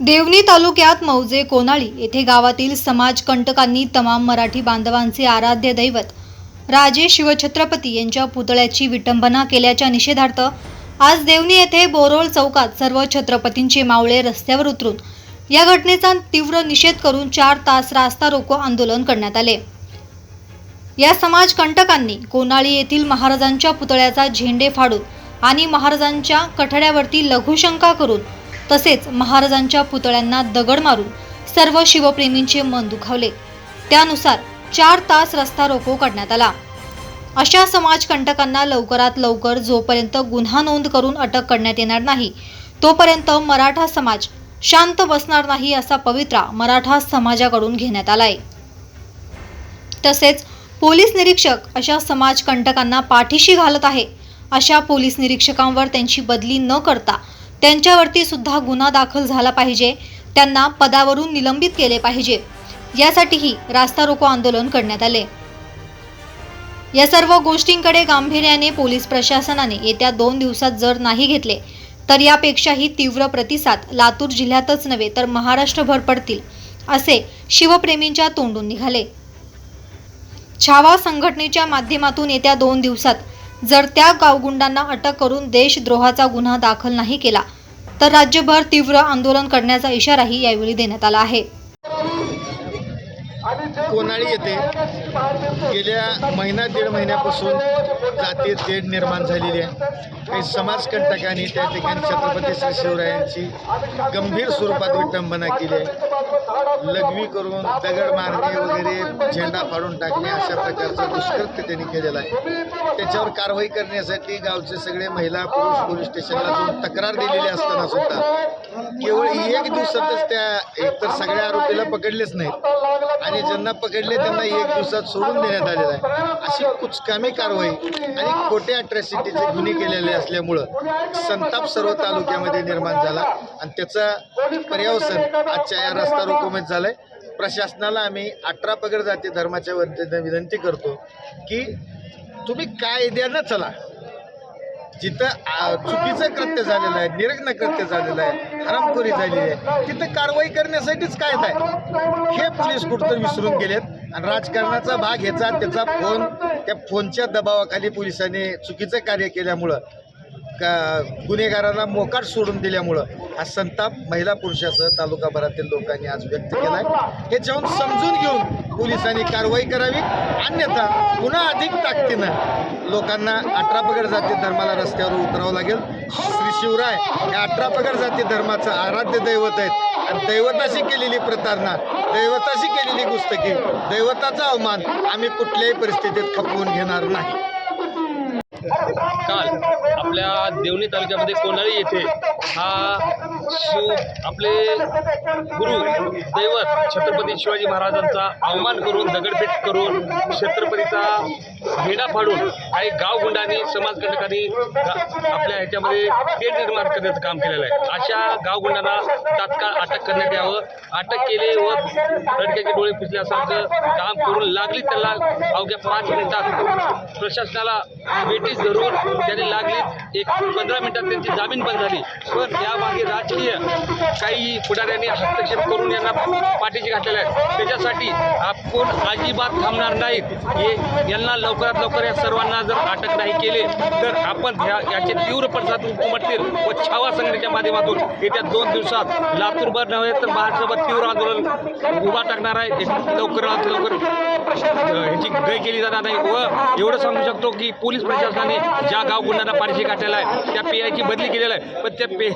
देवणी तालुक्यात मौजे कोनाळी येथे गावातील समाजकंटकांनी तमाम मराठी बांधवांचे आराध्य दैवत राजे शिवछत्रपती यांच्या पुतळ्याची विटंबना केल्याच्या निषेधार्थ आज देवणी येथे बोरोळ चौकात सर्व छत्रपतींचे मावळे रस्त्यावर उतरून या घटनेचा तीव्र निषेध करून चार तास रास्ता रोको आंदोलन करण्यात आले. या समाजकंटकांनी कोनाळी येथील महाराजांच्या पुतळ्याचा झेंडे फाडून आणि महाराजांच्या कठड्यावरती लघुशंका करून तसेच महाराजांच्या पुतळ्यांना दगड मारून सर्व शिवप्रेमींचे मन दुखावले. त्यानुसार चार तास रस्ता रोको करण्यात आला. अशा समाजकंटकांना लवकरात लवकर जोपर्यंत गुन्हा नोंद करून अटक करण्यात येणार नाही तोपर्यंत मराठा समाज शांत बसणार नाही असा पवित्रा मराठा समाजाकडून घेण्यात आलाय. तसेच पोलीस निरीक्षक अशा समाजकंटकांना पाठीशी घालत आहे अशा पोलीस निरीक्षकांवर त्यांची बदली न करता त्यांच्यावरती सुद्धा गुन्हा दाखल झाला पाहिजे. त्यांना पदावरून निलंबित केले पाहिजे. यासाठीही रास्ता रोको आंदोलन करण्यात आले. या सर्व गोष्टींकडे गांभीर्याने पोलीस प्रशासनाने येत्या दोन दिवसात जर नाही घेतले तर यापेक्षाही तीव्र प्रतिसाद लातूर जिल्ह्यातच नव्हे तर महाराष्ट्रभर पडतील असे शिवप्रेमींच्या तोंडून निघाले. छावा संघटनेच्या माध्यमातून येत्या दोन दिवसात जर त्या गावगुंडांना अटक करून देशद्रोहाचा गुन्हा दाखल नाही केला तर राज्यभर तीव्र आंदोलन करण्याचा इशाराही यावेळी देण्यात आला आहे. कोनाळी येथे गेल्या महिना दीड महिन्यापासून जातीत तेढ निर्माण झालेली आहे. काही समाजकंटकांनी त्या ठिकाणी छत्रपती श्री शिवरायांची गंभीर स्वरूपात विटंबना केली आहे. लघवी करून दगड मारणे वगैरे झेंडा फाडून टाकणे अशा प्रकारचं दुष्कृत्य त्यांनी केलेलं आहे. त्याच्यावर कारवाई करण्यासाठी गावचे सगळे महिला पुरुष पोलीस स्टेशनला जाऊन तक्रार दिलेली असताना सुद्धा केवळ एक दिवसातच त्या एकतर सगळ्या आरोपीला पकडलेच नाहीत. आणि ज्यांना पकडले त्यांना एक दिवसात सोडून देण्यात आलेलं आहे. अशी कुचकामी कारवाई आणि खोटे अट्रॅसिटीचे गुन्हे केलेले असल्यामुळं संताप सर्व तालुक्यामध्ये निर्माण झाला. आणि त्याचा पर्यावसन आजच्या या रस्ता रोकोमध्ये आहे प्रशासनाला आम्ही अठरा पगड जाती धर्माच्या वतीनं विनंती करतो की तुम्ही कायद्यानं चला. जिथं चुकीचं कृत्य झालेलं आहे निरग्न कृत्य झालेलं आहे हरामखोरी झालेली आहे तिथं कारवाई करण्यासाठीच कायदा आहे? हे पोलीस कुठं विसरून गेलेत. आणि राजकारणाचा भाग ह्याचा त्याचा फोन त्या फोनच्या दबावाखाली पोलिसांनी चुकीचं कार्य केल्यामुळं का गुन्हेगाराला मोकाट सोडून दिल्यामुळं हा संताप महिला पुरुषासह तालुकाभरातील लोकांनी आज व्यक्त केला आहे जाऊन समजून घेऊन पोलिसांनी कारवाई करावी. अन्यथा पुन्हा अधिक ताकदीनं लोकांना अठरा पगड जाती धर्माला रस्त्यावर उतरावं लागेल. श्री शिवराय या अठरा पगड जाती धर्माचं आराध्य दैवत आहेत. आणि दैवताशी केलेली प्रतारणा दैवताशी केलेली गुस्तकी दैवताचा अवमान आम्ही कुठल्याही परिस्थितीत खपवून घेणार नाही. काल आपल्या देवणी तालुक्यामध्ये कोणाळी येथे हा शिव आपले गुरु दैवत छत्रपती शिवाजी महाराजांचा अवमान करून दगडफेट करून छत्रपतीचा घेडा फाडून काही गावगुंडांनी समाजकंटकांनी आपल्या ह्याच्यामध्ये पेट निर्माण करण्याचं काम केलेलं आहे. अशा गावगुंडांना तात्काळ अटक करण्यात यावं. अटक केले व लडक्याचे डोळे पुसल्यासारखं काम करून लागली त्याला अवघ्या पाच मिनिटात प्रशासनाला बेटीस धरून त्याने लागलीच एक पंधरा मिनिटात त्यांची जामीन बंद झाली. पण यामागे राजकीय काही पुढाऱ्यांनी हस्तक्षेप करून यांना पाठीशी घातलेला आहे. त्याच्यासाठी आपण अजिबात थांबणार नाहीत. हे यांना लवकरात लवकर या सर्वांना जर अटक नाही केले तर आपण ह्या याचे तीव्र पडसाद उमटतील व छावा संघटनेच्या माध्यमातून. येत्या दोन दिवसात लातूरभर नव्हे तर महाराष्ट्रभर तीव्र आंदोलन उभा टाकणार आहे. लवकरात लवकर ह्याची गय केली जाणार नाही व एवढं सांगू शकतो की पोलीस प्रशासनाने ज्या गाव गुन्ह्यांना पारशी गाठलेला आहे त्या पी आयची बदली केलेला आहे. पण त्या पे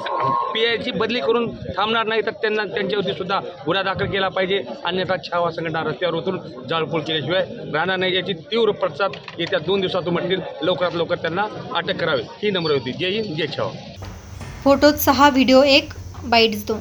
पी आयची बदली करून थांबणार नाही तर त्यांना त्यांच्यावरती सुद्धा गुन्हा दाखल केला पाहिजे. अन्यथा छावा संघटना रस्त्यावर उतरून जाळपोळ केल्याशिवाय राहणार नाही. याची तीव्र प्रसाद येत्या दोन दिवसातून म्हणतील. लवकरात लवकर त्यांना अटक करावी. ही नम्र होती जय हिंद जय छावा. फोटोत सहा व्हिडिओ एक बाईट्स दोन.